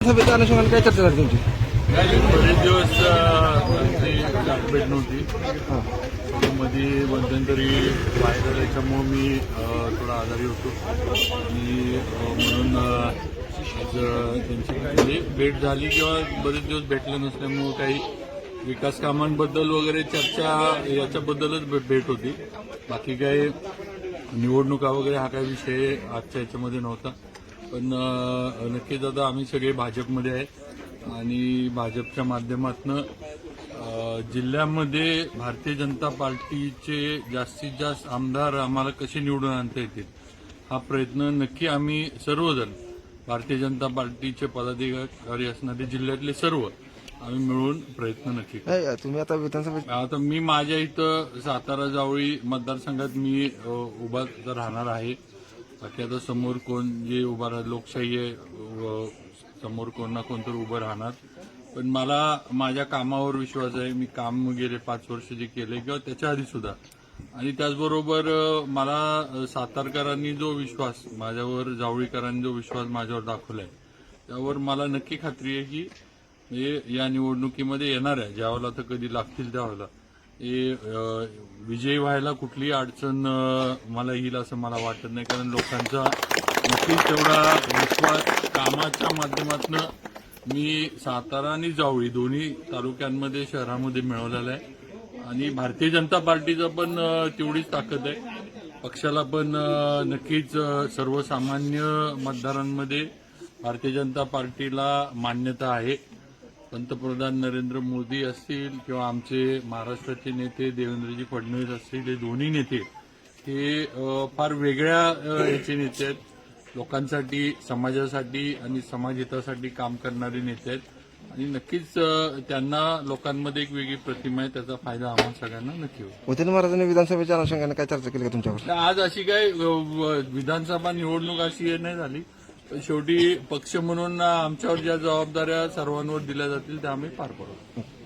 सभेच्या अनुषंगाने काय चर्चा झाली तुमची बरेच दिवस अ, गाठभेट नव्हती मध्ये मध्यंतरी पाय झाल्याच्यामुळं मी थोडा आजारी होतो आणि म्हणून आज त्यांची म्हणजे भेट झाली किंवा बरेच दिवस भेटले नसल्यामुळं काही विकास कामांबद्दल वगैरे चर्चा याच्याबद्दलच भेट होती. बाकी काही निवडणुका वगैरे हा काही विषय आजच्या याच्यामध्ये नव्हता. पण नक्कीच आता आम्ही सगळे भाजपमध्ये आहे आणि भाजपच्या माध्यमातनं जिल्ह्यामध्ये भारतीय जनता पार्टीचे जास्तीत जास्त आमदार आम्हाला कसे निवडून आणता येतील हा प्रयत्न नक्की आम्ही सर्वजण भारतीय जनता पार्टीचे पदाधिकारी असणारे जिल्ह्यातले सर्व आम्ही मिळून प्रयत्न नक्की करू. नाही तुम्ही आता विधानसभेत आता मी माझ्या इथं सातारा जावळी मतदारसंघात मी अ, उभा तर राहणार आहे. बाकी आता समोर कोण जे उभा राह लोकशाही आहे व समोर कोण ना कोण तर उभं राहणार. पण मला माझ्या कामावर विश्वास आहे. मी काम गेले पाच वर्ष जे केले किंवा त्याच्या आधी सुद्धा आणि त्याचबरोबर मला सातारकरांनी जो विश्वास माझ्यावर जावळीकरांनी जो विश्वास माझ्यावर दाखवलाय त्यावर मला नक्की खात्री आहे की हे या निवडणुकीमध्ये येणार आहे. ज्यावेळेला तर कधी लागतील त्यावेळेला. हे विजयी व्हायला कुठलीही अडचण मला येईल असं मला वाटत नाही. कारण लोकांचा नक्कीच तेवढा विश्वास कामाच्या माध्यमातून मी सातारा आणि जावळी दोन्ही तालुक्यांमध्ये शहरामध्ये मिळवलेला आहे. आणि भारतीय जनता पार्टीचं पण तेवढीच ताकद आहे. पक्षाला पण नक्कीच सर्वसामान्य मतदारांमध्ये भारतीय जनता पार्टीला मान्यता आहे. पंतप्रधान नरेंद्र मोदी असतील किंवा आमचे महाराष्ट्राचे नेते देवेंद्रजी फडणवीस असतील हे दोन्ही नेते हे फार वेगळ्या याचे नेते आहेत. लोकांसाठी समाजासाठी आणि समाजहितासाठी काम करणारे नेते आहेत. आणि नक्कीच त्यांना लोकांमध्ये एक वेगळी प्रतिमा आहे त्याचा फायदा आम्हाला सगळ्यांना नक्की होईल. उदयन महाराजांनी विधानसभेच्या अनुषंगाने काय चर्चा केली का तुमच्यावर आज अशी काय विधानसभा निवडणूक अशी हे नाही झाली. शेवटी पक्ष म्हणून आमच्यावर ज्या जबाबदाऱ्या सर्वांवर दिल्या जातील त्या आम्ही पार पडू.